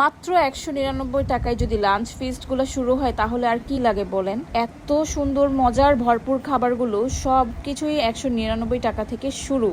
মাত্র একশো নিরানব্বই টাকায় যদি লাঞ্চ ফিস্টগুলো শুরু হয়, তাহলে আর কি লাগে বলেন? এত সুন্দর, মজার, ভরপুর খাবারগুলো সব কিছুই একশো নিরানব্বই টাকা থেকে শুরু।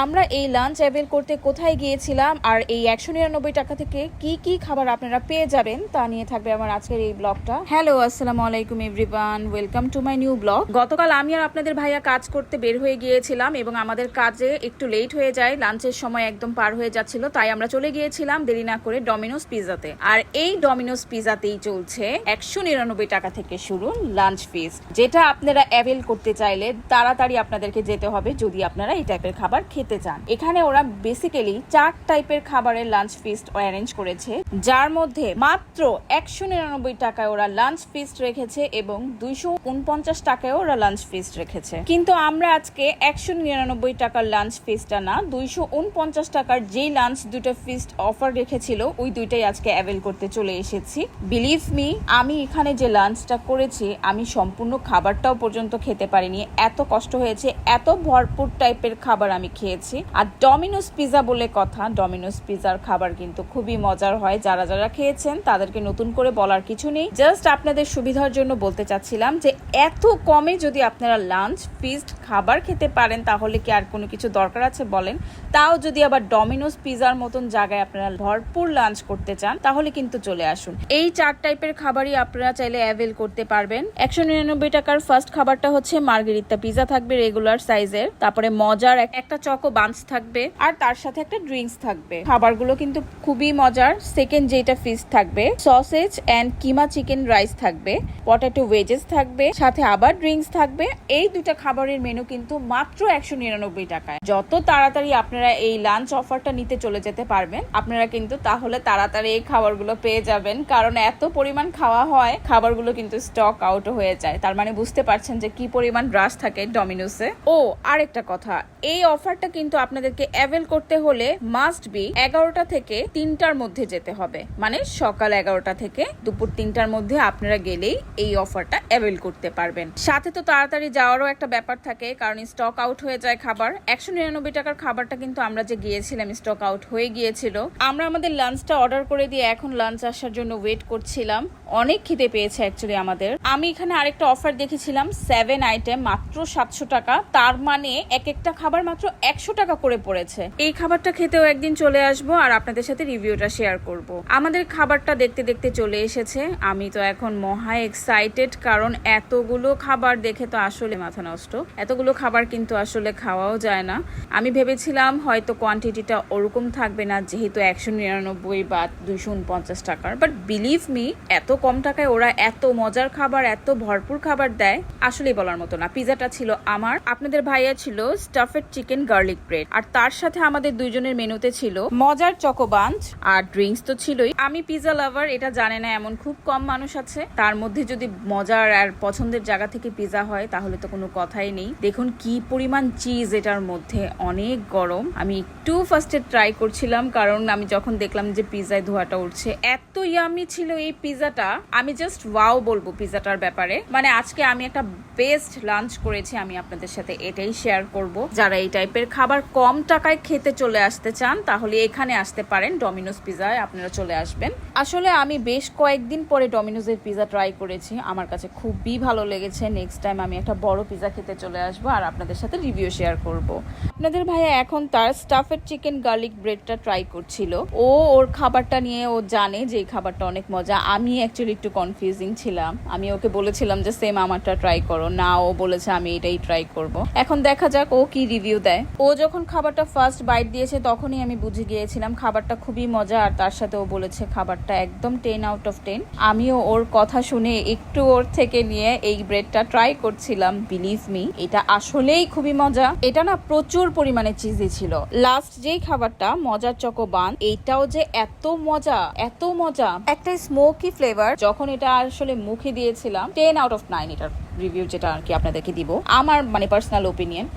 আমরা এই লাঞ্চ অ্যাভেল করতে কোথায় গিয়েছিলাম আর এই একশো নিরানব্বই টাকা থেকে কি কি খাবার আপনারা পেয়ে যাবেন তা নিয়ে থাকবে আমার আজকের এই ব্লগটা হ্যালো আসসালামু আলাইকুম everyone welcome to my new blog গতকাল আমি আর আপনাদের ভাইয়া কাজ করতে বের হয়ে গিয়েছিলাম এবং আমাদের কাজে একটু লেট হয়ে যায় লাঞ্চের সময় একদম পার হয়ে যাচ্ছিল, তাই আমরা চলে গিয়েছিলাম দেরি না করে ডমিনোস পিজাতে আর এই ডমিনোস পিজাতেই চলছে একশো নিরানব্বই টাকা থেকে শুরু লাঞ্চ ফিস যেটা আপনারা অ্যাভেল করতে চাইলে তাড়াতাড়ি আপনাদেরকে যেতে হবে যদি আপনারা এই টাইপের খাবার খেতে চান। এখানে ওরা বেসিক্যালি চার টাইপের খাবারের লাঞ্চ ফিস্ট অ্যারেঞ্জ করেছে। যার মধ্যে মাত্র একশো নিরানব্বই টাকায় ওরা লাঞ্চ ফিস্ট রেখেছে এবং দুইশো উনপঞ্চাশ টাকায় ওরা লাঞ্চ ফিস্ট রেখেছে। কিন্তু আমরা আজকে একশো নিরানব্বই টাকার লাঞ্চ ফিস্টটা না, দুইশো উনপঞ্চাশ টাকার যেই লাঞ্চ দুটো ফিস্ট অফার রেখেছিল, ওই দুইটাই আজকে অ্যাভেল করতে চলে এসেছি। বিলিভ মি আমি এখানে যে লাঞ্চটা করেছি, আমি সম্পূর্ণ খাবারটাও পর্যন্ত খেতে পারিনি। এত কষ্ট হয়েছে, এত ভরপুর টাইপের খাবার আমি খেয়েছি আর ডমিনোস পিজা বলে কথা ডমিনোস পিজার খাবার কিন্তু খুবই মজার হয়। যারা যারা খেয়েছেন, তাদেরকে নতুন করে বলার কিছু নেই। জাস্ট আপনাদের সুবিধার জন্য বলতে চাচ্ছিলাম যে, এত কমে যদি আপনারা লাঞ্চ ফিস্ট খাবার খেতে পারেন, তাহলে কি আর কোনো কিছু দরকার আছে বলেন? তাও যদি আবার ডমিনোস পিজার মতন জায়গায় আপনারা ভরপুর লাঞ্চ করতে চান, তাহলে কিন্তু চলে আসুন। এই চার টাইপের খাবারই আপনারা চাইলে অ্যাভেল করতে পারবেন। একশো নিরানব্বই টাকার ফার্স্ট খাবারটা হচ্ছে মার্গেরিতা পিজা থাকবে রেগুলার সাইজের তারপরে মজার একটা চকো বাঞ্চ থাকবে আর তার সাথে একটা ড্রিঙ্কস থাকবে। খাবারগুলো কিন্তু খুবই মজার। সেকেন্ড যেটা ফিস থাকবে sausage and keema chicken rice থাকবে পটেটো ওয়েজেস থাকবে, সাথে আবার ড্রিঙ্কস থাকবে। এই দুটা খাবারের মেনু কিন্তু মাত্র একশো নিরানব্বই টাকায়। যত তাড়াতাড়ি আপনারা এই লাঞ্চ অফারটা নিতে চলে যেতে পারবেন, আপনারা কিন্তু তাহলে তাড়াতাড়ি এই খাবারগুলো পেয়ে যাবেন। কারণ এত পরিমাণ খাওয়া হয়, খাবারগুলো কিন্তু স্টক আউট হয়ে যায়। তার মানে বুঝতে পারছেন যে কি পরিমাণ রাশ থাকে ডমিনোসে ও, আরেকটা কথা। এই অফারটা কিন্তু আপনাদেরকে অ্যাভেল করতে হলে মাস্ট বি এগারোটা থেকে তিনটার মধ্যে যেতে হবে। মানে সকাল এগারোটা থেকে দুপুর তিনটার মধ্যে আপনারা গেলেই এই অফারটা অ্যাভেল করতে পারবেন। সাথে তো তাড়াতাড়ি যাওয়ারও একটা ব্যাপার থাকে, কারণ স্টক আউট হয়ে যায় খাবার। একশো নিরানব্বই টাকার খাবারটা কিন্তু আমরা যে গিয়েছিলাম স্টক আউট হয়ে গিয়েছিল। আমরা আমাদের লাঞ্চটা অর্ডার করে দিয়ে এখন লাঞ্চ আসার জন্য ওয়েট করছিলাম। অনেক খিদে পেয়েছে অ্যাকচুয়ালি আমাদের। আমি এখানে আরেকটা অফার দেখেছিলাম সেভেন আইটেম মাত্র সাতশো টাকা। তার মানে এক একটা খাবার মাত্র একশো টাকা করে পড়েছে। এই খাবারটা খেতেও একদিন চলে আসব আর আপনাদের সাথে রিভিউটা শেয়ার করব। আমাদের খাবারটা দেখতে দেখতে চলে এসেছে। আমি তো এখন মহা এক্সাইটেড কারণ এতগুলো খাবার দেখে তো আসলে মাথা নষ্ট। এতগুলো খাবার কিন্তু আসলে খাওয়াও যায় না। আমি ভেবেছিলাম হয়তো কোয়ান্টিটিটা ওরকম থাকবে না, যেহেতু একশো নিরানব্বই বা দুইশো উনপঞ্চাশ টাকার। বাট বিলিভ মি এত কম টাকায় ওরা এত মজার খাবার, এত ভরপুর খাবার দেয়, আসলেই বলার মতো না। পিজাটা ছিল আমার। আপনাদের ভাইয়া ছিল স্টাফেড চিকেন গার্লিক ব্রেড আর তার সাথে আমাদের দুইজনের মেনুতে ছিল মজার চকোবাঞ্চ আর ড্রিঙ্কস তো ছিলই। আমি পিজা লাভার এটা জানে না এমন খুব কম মানুষ আছে। তার মধ্যে যদি মজার আর পছন্দের জায়গা থেকে পিজা হয়, তাহলে তো কোনো কথাই নেই। দেখুন কি পরিমাণ চিজ এটার মধ্যে, অনেক গরম। আমি একটু ফার্স্টে ট্রাই করছিলাম, কারণ আমি যখন দেখলাম যে পিজায় ধোয়াটা উঠছে, এত ইয়ামি ছিল এই পিজাটা আমি জাস্ট ওয়াও বলব পিজাটার ব্যাপারে। মানে আজকে আমি একটা বেস্ট লাঞ্চ করেছি, আমি আপনাদের সাথে এটাই শেয়ার করব। যারা এই টাইপের খাবার কম টাকায় খেতে চলে আসতে চান, তাহলে এখানে আসতে পারেন ডমিনোস পিজায় আপনারা চলে আসবেন। আসলে আমি বেশ কয়েকদিন পরে ডমিনোজের পিজা ট্রাই করেছি, আমার কাছে খুবই ভালো লেগেছে। নেক্সট টাইম আমি একটা বড় পিজা খেতে চলে আসব আর আপনাদের সাথে রিভিউ শেয়ার করব। আপনাদের ভাইয়া এখন তার স্টাফের চিকেন গার্লিক ব্রেডটা ট্রাই করছিল। ও ওর খাবারটা নিয়ে ও জানে যে এই খাবারটা অনেক মজা। আমি অ্যাকচুয়ালি একটু কনফিউজিং ছিলাম। আমি ওকে বলেছিলাম যে সেম আমারটা ট্রাই করো। না, ও বলেছে, আমি এটাই ট্রাই করব। এখন দেখা যাক ও কি রিভিউ দেয়। ও যখন খাবারটা ফার্স্ট বাইট দিয়েছে, তখনই আমি বুঝে গিয়েছিলাম, খাবারটা খুবই মজা, আর তার সাথে ও বলেছে, খাবারটা একদম টেন আউট অফ টেন আমিও ওর কথা শুনে একটু ওর থেকে নিয়ে এই ব্রেডটা ট্রাই করছিলাম বিলিভ মি এটা আসলেই খুবই মজা। এটা না প্রচুর পরিমাণে চিজি ছিল। লাস্ট যেই খাবারটা, মজার চকোবান এইটাও যে এত মজা এত মজা। একটা স্মোকি ফ্লেভার যখন এটা আসলে মুখে দিয়েছিলাম টেন আউট অফ নাইন এটার রিভিউ যেটা আর কি আপনাদেরকে দিব। আমার মানে পার্সোনাল ওপিনিয়ন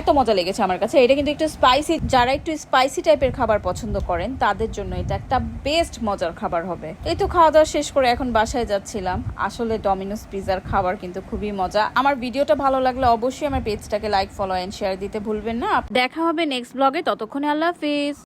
এত মজা লেগেছে আমার কাছে। এটা কিন্তু একটু স্পাইসি যারা একটু স্পাইসি টাইপের খাবার পছন্দ করেন, তাদের জন্য এটা একটা বেস্ট মজার খাবার হবে। এই তো খাওয়া দাওয়া শেষ করে এখন বাসায় যাচ্ছিলাম। আসলে ডমিনোস পিজার খাবার কিন্তু খুবই মজা। আমার ভিডিওটা ভালো লাগলে অবশ্যই আমার পেজটাকে লাইক ফলো এন্ড শেয়ার দিতে ভুলবেন না। দেখা হবে নেক্সট ব্লগে ততক্ষণে আল্লাহ হাফিজ।